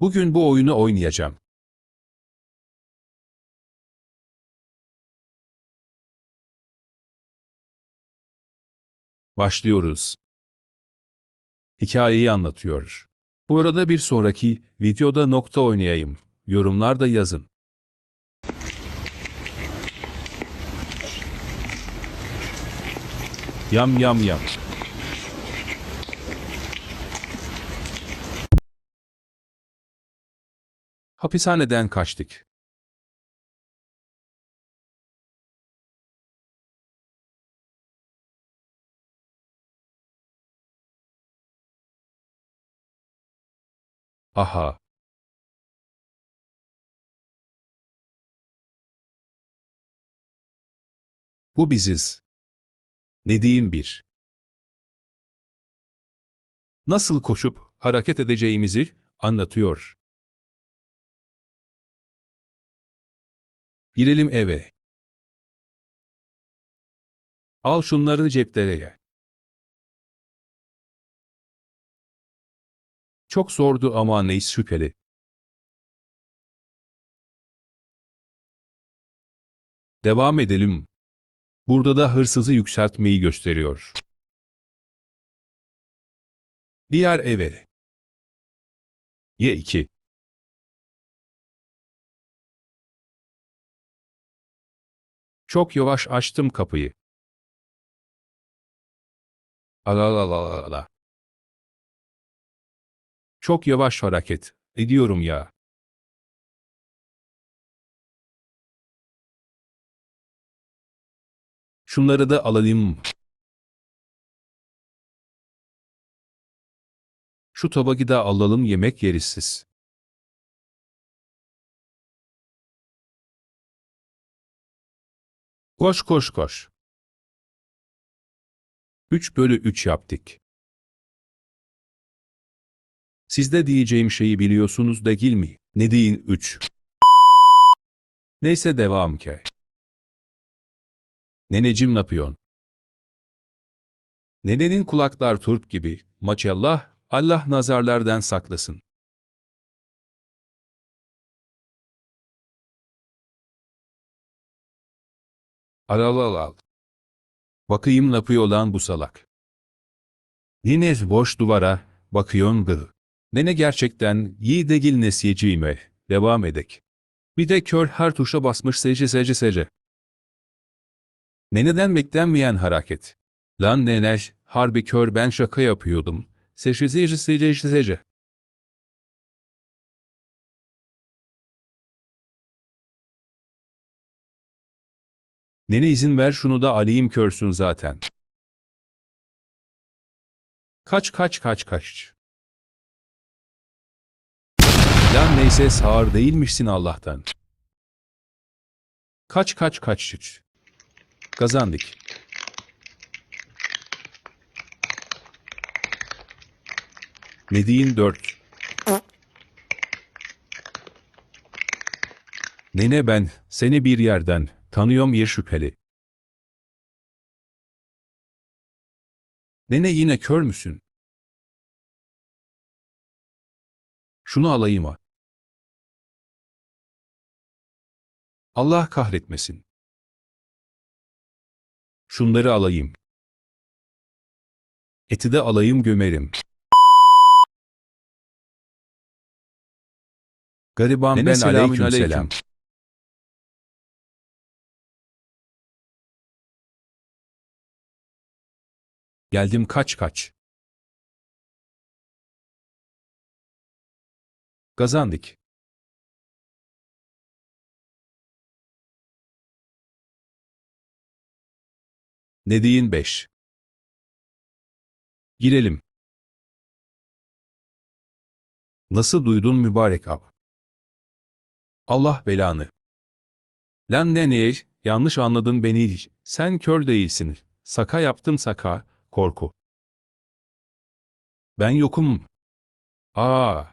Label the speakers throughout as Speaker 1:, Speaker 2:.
Speaker 1: Bugün bu oyunu oynayacağım. Başlıyoruz. Hikayeyi anlatıyor. Bu arada bir sonraki videoda nokta oynayayım. Yorumlarda yazın. Yam yam yam. Hapishaneden kaçtık. Aha. Bu biziz. Ne diyeyim bir. Nasıl koşup hareket edeceğimizi anlatıyor. Girelim eve. Al şunları ceplereye. Çok zordu ama neyiz şüpheli. Devam edelim. Burada da hırsızı yükseltmeyi gösteriyor. Diğer eve. Y2. Çok yavaş açtım kapıyı. Ala ala ala ala. Çok yavaş hareket ediyorum ya. Şunları da alayım. Şu tabağı da alalım yemek yeriz siz. Koş koş koş. 3 bölü 3 yaptık. Siz de diyeceğim şeyi biliyorsunuz değil mi? Ne deyin 3? Neyse devam ki. Nenecim ne yapıyorsun? Nenenin kulaklar turp gibi. Maşallah, Allah nazarlardan saklasın. Al al al. Bakayım yapıyor lan bu salak. Yine boş duvara, bakıyorsun gı. Nene gerçekten iyi değil nesiyeciğime. Devam edek. Bir de kör her tuşa basmış sece sece sece. Neneden beklenmeyen hareket. Lan nene, harbi kör ben şaka yapıyordum. Sece sece sece sece. Nene izin ver şunu da alayım körsün zaten. Kaç kaç kaç kaç. Lan neyse sağır değilmişsin Allah'tan. Kaç kaç kaç kaç. Kazandık. Medin 4. Nene ben, seni bir yerden, tanıyorum yer şüpheli. Nene yine kör müsün? Şunu alayım ha. Allah kahretmesin. Şunları alayım. Eti de alayım gömerim. Gariban
Speaker 2: Nene
Speaker 1: ben
Speaker 2: selamün
Speaker 1: aleyküm. selam. Geldim kaç kaç. Kazandık. Ne deyin 5. Girelim. Nasıl duydun mübarek ab? Allah belanı. Lan ne yanlış anladın beni. Sen kör değilsin. Saka yaptım saka, korku. Ben yokum. Aa.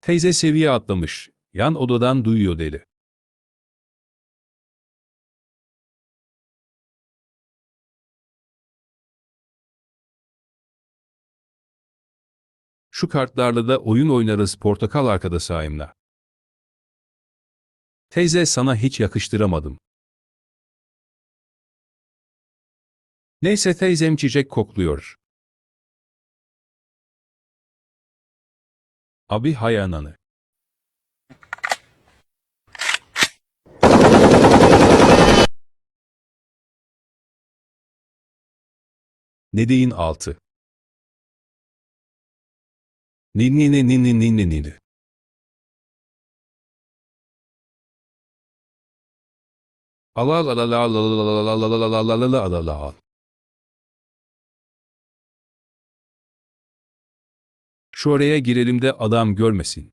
Speaker 1: Teyze seviye atlamış. Yan odadan duyuyor deli. Şu kartlarla da oyun oynarız portakal arkada sahimle. Teyze sana hiç yakıştıramadım. Neyse teyzem çiçek kokluyor. Abi hay ananı. Nedeyin altı. Ninni ninni ninni ninni. Allah la la la la la la la la la la la la la la Şu oraya girelim de adam görmesin.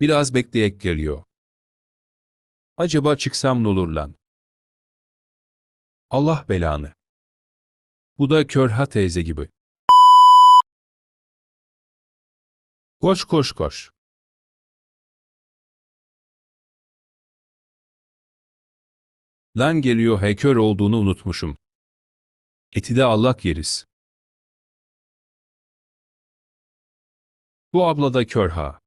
Speaker 1: Biraz bekleyek geliyor. Acaba çıksam ne olur lan? Allah belanı. Bu da Körha teyze gibi. Koş koş koş. Lan geliyor he olduğunu unutmuşum. Eti de Allah yeriz. Bu abla da kör ha.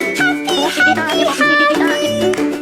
Speaker 2: İ i